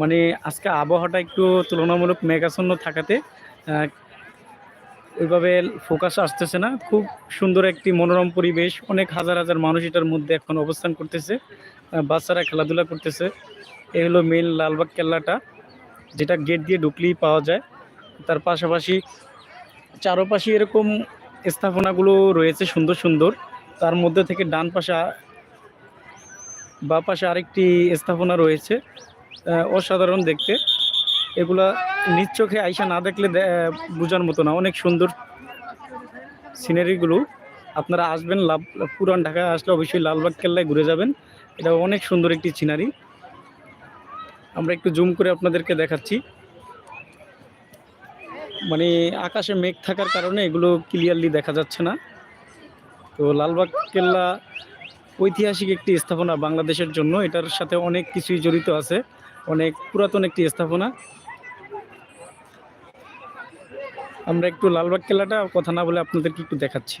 মানে আজকে আবহাওয়াটা একটু তুলনামূলক মেঘাচ্ছন্ন থাকাতে ওইভাবে ফোকাস আসতেছে না। খুব সুন্দর একটি মনোরম পরিবেশ, অনেক হাজার হাজার মানুষ এটার মধ্যে এখন অবস্থান করতেছে বাচ্চারা খেলাধুলা করতেছে। এ হলো মেন লালবাগ কেল্লাটা, যেটা গেট দিয়ে ঢুকলেই পাওয়া যায়। তার পাশাপাশি চারপাশে এরকম স্থাপনাগুলো রয়েছে সুন্দর সুন্দর। তার মধ্যে থেকে ডান পাশে বা পাশে আরেকটি স্থাপনা রয়েছে। অসাধারণ দেখতে। এগুলা নিজ চোখে আইসা না দেখলে বোঝার মতো না। অনেক সুন্দর সিনারিগুলো আপনারা আসবেন, লাভ পুরান ঢাকায় আসলে অবশ্যই লালবাগ কেল্লায় ঘুরে যাবেন। এটা অনেক সুন্দর একটি সিনারি আমরা একটু জুম করে আপনাদেরকে দেখাচ্ছি। মানে আকাশে মেঘ থাকার কারণে এগুলো ক্লিয়ারলি দেখা যাচ্ছে না। তো লালবাগ কেল্লা ঐতিহাসিক একটি স্থাপনা বাংলাদেশের জন্য। এটার সাথে অনেক কিছুই জড়িত আছে। অনেক পুরাতন একটি স্থাপনা। আমরা একটু লালবাগ কেল্লাটা কথা না বলে আপনাদেরকে একটু দেখাচ্ছি।